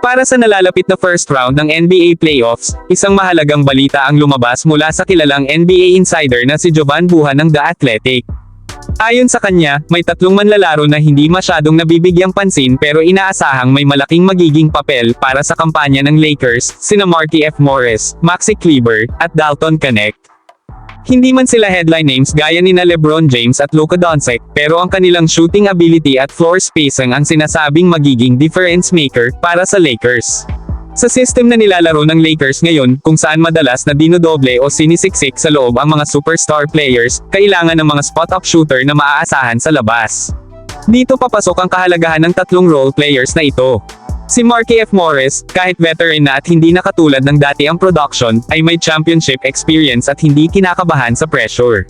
Para sa nalalapit na first round ng NBA playoffs, isang mahalagang balita ang lumabas mula sa kilalang NBA insider na si Jovan Buhan ng The Athletic. Ayon sa kanya, may tatlong manlalaro na hindi masyadong nabibigyang pansin pero inaasahang may malaking magiging papel para sa kampanya ng Lakers, sina Marky F. Morris, Maxi Kleber, at Dalton Connect. Hindi man sila headline names gaya ni na LeBron James at Luka Doncic, pero ang kanilang shooting ability at floor spacing ang sinasabing magiging difference maker para sa Lakers. Sa system na nilalaro ng Lakers ngayon, kung saan madalas na dinodoble o sinisiksik sa loob ang mga superstar players, kailangan ng mga spot-up shooter na maaasahan sa labas. Dito papasok ang kahalagahan ng tatlong role players na ito. Si Marky F. Morris, kahit veteran na at hindi na katulad ng dati ang production, ay may championship experience at hindi kinakabahan sa pressure.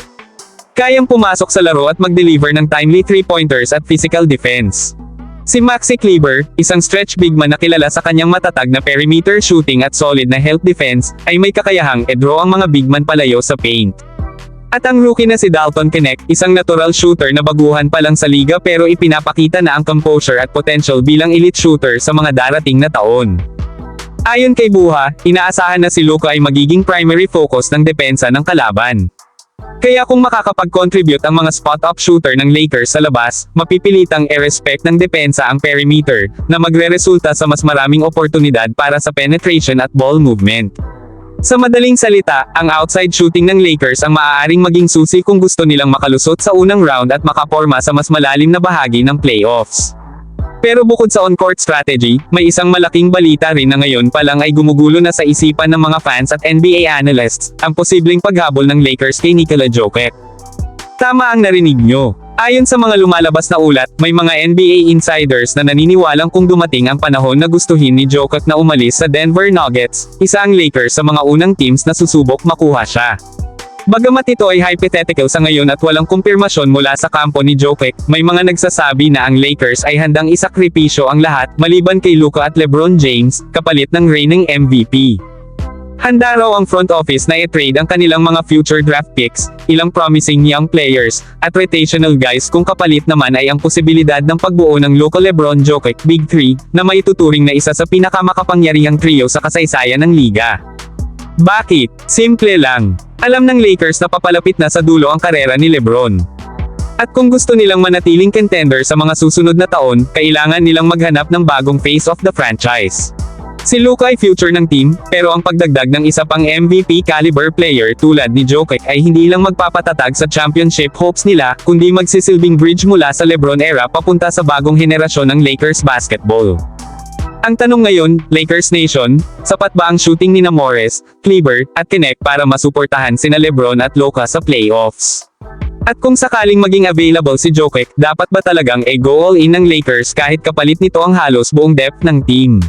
Kayang pumasok sa laro at mag-deliver ng timely three-pointers at physical defense. Si Maxi Kleber, isang stretch big man na kilala sa kanyang matatag na perimeter shooting at solid na help defense, ay may kakayahang e-draw ang mga big man palayo sa paint. At ang rookie na si Dalton Connect, isang natural shooter na baguhan pa lang sa liga pero ipinapakita na ang composure at potential bilang elite shooter sa mga darating na taon. Ayon kay Buha, inaasahan na si Luka ay magiging primary focus ng depensa ng kalaban. Kaya kung makakapag-contribute ang mga spot-up shooter ng Lakers sa labas, mapipilitang e-respect ng depensa ang perimeter, na magre-resulta sa mas maraming oportunidad para sa penetration at ball movement. Sa madaling salita, ang outside shooting ng Lakers ang maaaring maging susi kung gusto nilang makalusot sa unang round at makaporma sa mas malalim na bahagi ng playoffs. Pero bukod sa on-court strategy, may isang malaking balita rin na ngayon pa lang ay gumugulo na sa isipan ng mga fans at NBA analysts, ang posibleng paghabol ng Lakers kay Nikola Jokic. Tama ang narinig nyo. Ayon sa mga lumalabas na ulat, may mga NBA insiders na naniniwalang kung dumating ang panahon na gustuhin ni Jokic na umalis sa Denver Nuggets, isa ang Lakers sa mga unang teams na susubok makuha siya. Bagamat ito ay hypothetical sa ngayon at walang kumpirmasyon mula sa kampo ni Jokic, may mga nagsasabi na ang Lakers ay handang isakripisyo ang lahat, maliban kay Luka at LeBron James, kapalit ng reigning MVP. Handa raw ang front office na i-trade ang kanilang mga future draft picks, ilang promising young players, at rotational guys kung kapalit naman ay ang posibilidad ng pagbuo ng local Lebron Jokic Big 3, na maituturing na isa sa pinakamakapangyarihang trio sa kasaysayan ng liga. Bakit? Simple lang. Alam ng Lakers na papalapit na sa dulo ang karera ni Lebron. At kung gusto nilang manatiling contender sa mga susunod na taon, kailangan nilang maghanap ng bagong face of the franchise. Si Luka ay future ng team, pero ang pagdagdag ng isa pang MVP caliber player tulad ni Jokic ay hindi lang magpapatatag sa championship hopes nila, kundi magsisilbing bridge mula sa Lebron era papunta sa bagong henerasyon ng Lakers basketball. Ang tanong ngayon, Lakers Nation, sapat ba ang shooting ni na Morris, Kleber, at Kinect para masuportahan sina Lebron at Luka sa playoffs? At kung sakaling maging available si Jokic, dapat ba talagang e-go all in ng Lakers kahit kapalit nito ang halos buong depth ng team?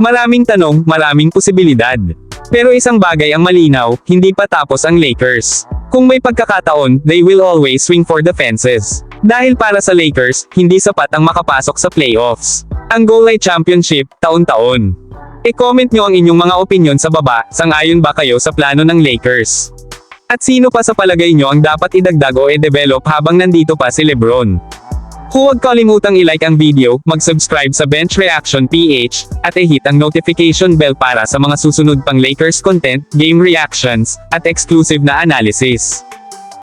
Maraming tanong, maraming posibilidad. Pero isang bagay ang malinaw, hindi pa tapos ang Lakers. Kung may pagkakataon, they will always swing for the fences. Dahil para sa Lakers, hindi sapat ang makapasok sa playoffs. Ang goal ay championship, taon-taon. E-comment nyo ang inyong mga opinion sa baba, sang-ayon ba kayo sa plano ng Lakers? At sino pa sa palagay nyo ang dapat idagdag o e-develop habang nandito pa si Lebron? Huwag kalimutang i-like ang video, mag-subscribe sa Bench Reaction PH, at i-hit ang notification bell para sa mga susunod pang Lakers content, game reactions, at exclusive na analysis.